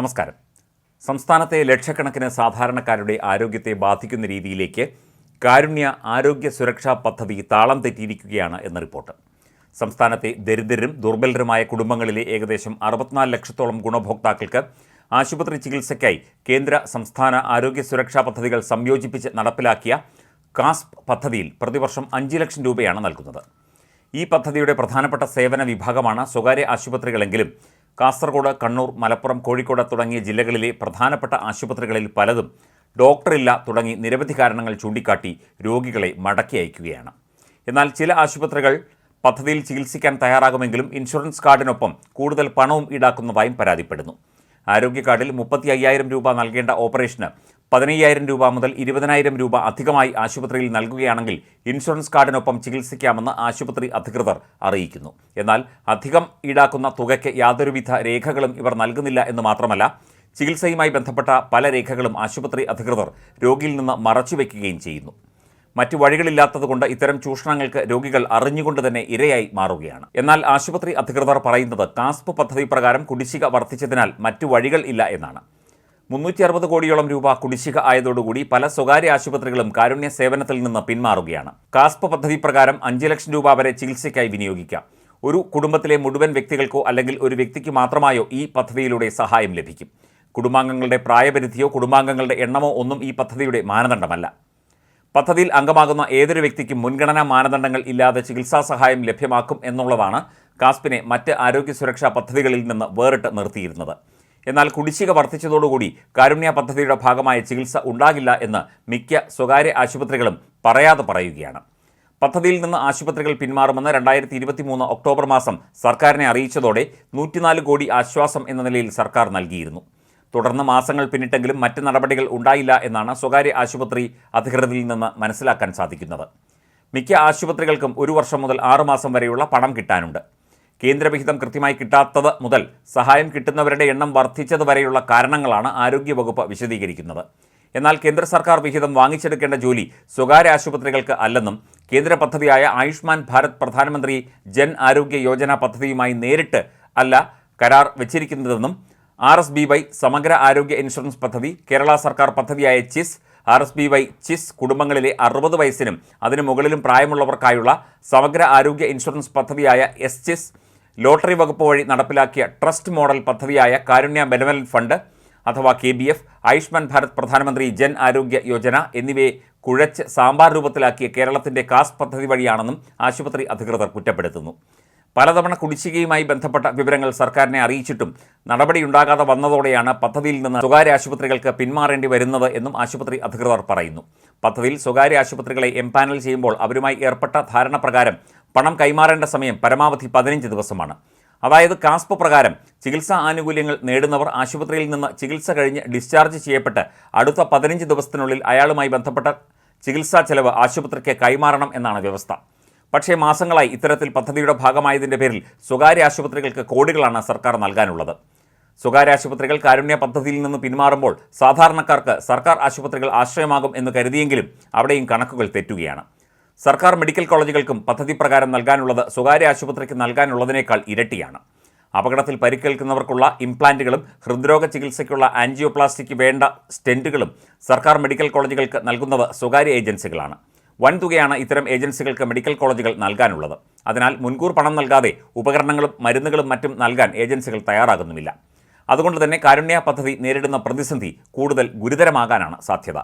നമസ്കാരം. സംസ്ഥാനത്തെ ലക്ഷക്കണക്കിന് സാധാരണക്കാരുടെ ആരോഗ്യത്തെ ബാധിക്കുന്ന രീതിയിലേക്ക് കാരുണ്യ ആരോഗ്യ സുരക്ഷാ പദ്ധതി താളം തെറ്റിയിരിക്കുകയാണ് എന്ന റിപ്പോർട്ട്. സംസ്ഥാനത്തെ ദരിദ്രരും ദുർബലരുമായ കുടുംബങ്ങളിലെ ഏകദേശം അറുപത്തിനാല് ലക്ഷത്തോളം ഗുണഭോക്താക്കൾക്ക് ആശുപത്രി ചികിത്സയ്ക്കായി കേന്ദ്ര സംസ്ഥാന ആരോഗ്യ സുരക്ഷാ പദ്ധതികൾ സംയോജിപ്പിച്ച് നടപ്പിലാക്കിയ കാസ്പ് പദ്ധതിയിൽ പ്രതിവർഷം അഞ്ച് ലക്ഷം രൂപയാണ് നൽകുന്നത്. ഈ പദ്ധതിയുടെ പ്രധാനപ്പെട്ട സേവന വിഭാഗമാണ് സ്വകാര്യ ആശുപത്രികളെങ്കിലും കാസർഗോഡ് കണ്ണൂർ മലപ്പുറം കോഴിക്കോട് തുടങ്ങിയ ജില്ലകളിലെ പ്രധാനപ്പെട്ട ആശുപത്രികളിൽ പലതും ഡോക്ടറില്ല തുടങ്ങി നിരവധി കാരണങ്ങൾ ചൂണ്ടിക്കാട്ടി രോഗികളെ മടക്കി അയക്കുകയാണ്. എന്നാൽ ചില ആശുപത്രികൾ പദ്ധതിയിൽ ചികിത്സിക്കാൻ തയ്യാറാകുമെങ്കിലും ഇൻഷുറൻസ് കാർഡിനൊപ്പം കൂടുതൽ പണവും ഈടാക്കുന്നതായും പരാതിപ്പെടുന്നു. ആരോഗ്യ കാർഡിൽ മുപ്പത്തി അയ്യായിരം രൂപ നൽകേണ്ട ഓപ്പറേഷന് പതിനയ്യായിരം രൂപ മുതൽ ഇരുപതിനായിരം രൂപ അധികമായി ആശുപത്രിയിൽ നൽകുകയാണെങ്കിൽ ഇൻഷുറൻസ് കാർഡിനൊപ്പം ചികിത്സിക്കാമെന്ന് ആശുപത്രി അധികൃതർ അറിയിക്കുന്നു. എന്നാൽ അധികം ഈടാക്കുന്ന തുകയ്ക്ക് യാതൊരുവിധ രേഖകളും ഇവർ നൽകുന്നില്ല എന്ന് മാത്രമല്ല ചികിത്സയുമായി ബന്ധപ്പെട്ട പല രേഖകളും ആശുപത്രി അധികൃതർ രോഗിയിൽ നിന്ന് മറച്ചുവെക്കുകയും ചെയ്യുന്നു. മറ്റു വഴികളില്ലാത്തതുകൊണ്ട് ഇത്തരം ചൂഷണങ്ങൾക്ക് രോഗികൾ അറിഞ്ഞുകൊണ്ട് തന്നെ ഇരയായി മാറുകയാണ്. എന്നാൽ ആശുപത്രി അധികൃതർ പറയുന്നത് കാസ്പ് പദ്ധതി പ്രകാരം കുടിശ്ശിക വർദ്ധിച്ചതിനാൽ മറ്റു വഴികൾ ഇല്ല എന്നാണ്. മുന്നൂറ്റി അറുപത് കോടിയോളം രൂപ കുടിശ്ശിക ആയതോടുകൂടി പല സ്വകാര്യ ആശുപത്രികളും കാരുണ്യ സേവനത്തിൽ നിന്ന് പിന്മാറുകയാണ്. കാസ്പ് പദ്ധതി പ്രകാരം അഞ്ച് ലക്ഷം രൂപ വരെ ചികിത്സയ്ക്കായി വിനിയോഗിക്കാം. ഒരു കുടുംബത്തിലെ മുഴുവൻ വ്യക്തികൾക്കോ അല്ലെങ്കിൽ ഒരു വ്യക്തിക്ക് മാത്രമായോ ഈ പദ്ധതിയിലൂടെ സഹായം ലഭിക്കും. കുടുംബാംഗങ്ങളുടെ പ്രായപരിധിയോ കുടുംബാംഗങ്ങളുടെ എണ്ണമോ ഒന്നും ഈ പദ്ധതിയുടെ മാനദണ്ഡമല്ല. പദ്ധതിയിൽ അംഗമാകുന്ന ഏതൊരു വ്യക്തിക്കും മുൻഗണനാ മാനദണ്ഡങ്ങൾ ഇല്ലാതെ ചികിത്സാ സഹായം ലഭ്യമാക്കും എന്നുള്ളതാണ് കാസ്പിനെ മറ്റ് ആരോഗ്യ സുരക്ഷാ പദ്ധതികളിൽ നിന്ന് വേറിട്ട് നിർത്തിയിരുന്നത്. എന്നാൽ കുടിശ്ശിക വർദ്ധിച്ചതോടുകൂടി കാരുണ്യ പദ്ധതിയുടെ ഭാഗമായ ചികിത്സ ഉണ്ടാകില്ല എന്ന് മിക്ക സ്വകാര്യ ആശുപത്രികളും പറയാതെ പറയുകയാണ്. പദ്ധതിയിൽ നിന്ന് ആശുപത്രികൾ പിന്മാറുമെന്ന് രണ്ടായിരത്തി ഇരുപത്തി മൂന്ന് ഒക്ടോബർ മാസം സർക്കാരിനെ അറിയിച്ചതോടെ നൂറ്റിനാല് കോടി ആശ്വാസം എന്ന നിലയിൽ സർക്കാർ നൽകിയിരുന്നു. തുടർന്ന് മാസങ്ങൾ പിന്നിട്ടെങ്കിലും മറ്റ് നടപടികൾ ഉണ്ടായില്ല എന്നാണ് സ്വകാര്യ ആശുപത്രി അധികൃതരിൽ നിന്ന് മനസ്സിലാക്കാൻ സാധിക്കുന്നത്. മിക്ക ആശുപത്രികൾക്കും ഒരു വർഷം മുതൽ ആറുമാസം വരെയുള്ള പണം കിട്ടാനുണ്ട്. കേന്ദ്രവിഹിതം കൃത്യമായി കിട്ടാത്തത് മുതൽ സഹായം കിട്ടുന്നവരുടെ എണ്ണം വർദ്ധിച്ചതുവരെയുള്ള കാരണങ്ങളാണ് ആരോഗ്യവകുപ്പ് വിശദീകരിക്കുന്നത്. എന്നാൽ കേന്ദ്ര സർക്കാർ വിഹിതം വാങ്ങിച്ചെടുക്കേണ്ട ജോലി സ്വകാര്യ ആശുപത്രികൾക്ക് അല്ലെന്നും കേന്ദ്ര പദ്ധതിയായ ആയുഷ്മാൻ ഭാരത് പ്രധാനമന്ത്രി ജൻ ആരോഗ്യ യോജന പദ്ധതിയുമായി നേരിട്ട് അല്ല കരാർ വെച്ചിരിക്കുന്നതെന്നും ആർ എസ് ബി വൈ സമഗ്ര ആരോഗ്യ ഇൻഷുറൻസ് പദ്ധതി കേരള സർക്കാർ പദ്ധതിയായ CHIS R S B Y CHIS കുടുംബങ്ങളിലെ അറുപത് വയസ്സിനും അതിനു മുകളിലും പ്രായമുള്ളവർക്കായുള്ള സമഗ്ര ആരോഗ്യ ഇൻഷുറൻസ് പദ്ധതിയായ എസ് ചിസ് ലോട്ടറി വകുപ്പ് വഴി നടപ്പിലാക്കിയ ട്രസ്റ്റ് മോഡൽ പദ്ധതിയായ കാരുണ്യ ബെനവലൻ ഫണ്ട് അഥവാ K B F Ayushman Bharat Pradhanmantri Jan Arogya Yojana എന്നിവയെ കുഴച്ച് സാമ്പാർ രൂപത്തിലാക്കിയ കേരളത്തിന്റെ കാസ് പദ്ധതി വഴിയാണെന്നും ആശുപത്രി അധികൃതർ കുറ്റപ്പെടുത്തുന്നു. പലതവണ കുടിശ്ശികയുമായി ബന്ധപ്പെട്ട വിവരങ്ങൾ സർക്കാരിനെ അറിയിച്ചിട്ടും നടപടിയുണ്ടാകാതെ വന്നതോടെയാണ് പദ്ധതിയിൽ നിന്ന് സ്വകാര്യ ആശുപത്രികൾക്ക് പിന്മാറേണ്ടി വരുന്നത് എന്നും ആശുപത്രി അധികൃതർ പറയുന്നു. പദ്ധതിയിൽ സ്വകാര്യ ആശുപത്രികളെ എംപാനൽ ചെയ്യുമ്പോൾ അവരുമായി ഏർപ്പെട്ട ധാരണ പ്രകാരം പണം കൈമാറേണ്ട സമയം പരമാവധി പതിനഞ്ച് ദിവസമാണ്. അതായത് കാസ്പ് പ്രകാരം ചികിത്സാ ആനുകൂല്യങ്ങൾ നേടുന്നവർ ആശുപത്രിയിൽ നിന്ന് ചികിത്സ കഴിഞ്ഞ് ഡിസ്ചാർജ് ചെയ്യപ്പെട്ട് അടുത്ത പതിനഞ്ച് ദിവസത്തിനുള്ളിൽ അയാളുമായി ബന്ധപ്പെട്ട ചികിത്സാ ചെലവ് ആശുപത്രിക്ക് കൈമാറണം എന്നാണ് വ്യവസ്ഥ. പക്ഷേ മാസങ്ങളായി ഇത്തരത്തിൽ പദ്ധതിയുടെ ഭാഗമായതിന്റെ പേരിൽ സ്വകാര്യ ആശുപത്രികൾക്ക് കോടികളാണ് സർക്കാർ നൽകാനുള്ളത്. സ്വകാര്യ ആശുപത്രികൾ കാരുണ്യ പദ്ധതിയിൽ നിന്ന് പിന്മാറുമ്പോൾ സാധാരണക്കാർക്ക് സർക്കാർ ആശുപത്രികൾ ആശ്രയമാകും എന്ന് കരുതിയെങ്കിലും അവിടെയും കണക്കുകൾ തെറ്റുകയാണ്. സർക്കാർ മെഡിക്കൽ കോളേജുകൾക്കും പദ്ധതി പ്രകാരം നൽകാനുള്ളത് സ്വകാര്യ ആശുപത്രിക്ക് നൽകാനുള്ളതിനേക്കാൾ ഇരട്ടിയാണ്. അപകടത്തിൽ പരിക്കേൽക്കുന്നവർക്കുള്ള ഇംപ്ലാന്റുകളും ഹൃദ്രോഗ ചികിത്സയ്ക്കുള്ള ആൻജിയോപ്ലാസ്റ്റിക്ക് വേണ്ട സ്റ്റെന്റുകളും സർക്കാർ മെഡിക്കൽ കോളേജുകൾക്ക് നൽകുന്നത് സ്വകാര്യ ഏജൻസികളാണ്. വൻതുകയാണ് ഇത്തരം ഏജൻസികൾക്ക് മെഡിക്കൽ കോളേജുകൾ നൽകാനുള്ളത്. അതിനാൽ മുൻകൂർ പണം നൽകാതെ ഉപകരണങ്ങളും മരുന്നുകളും മറ്റും നൽകാൻ ഏജൻസികൾ തയ്യാറാകുന്നുമില്ല. അതുകൊണ്ട് തന്നെ കാരുണ്യ പദ്ധതി നേരിടുന്ന പ്രതിസന്ധി കൂടുതൽ ഗുരുതരമാകാനാണ് സാധ്യത.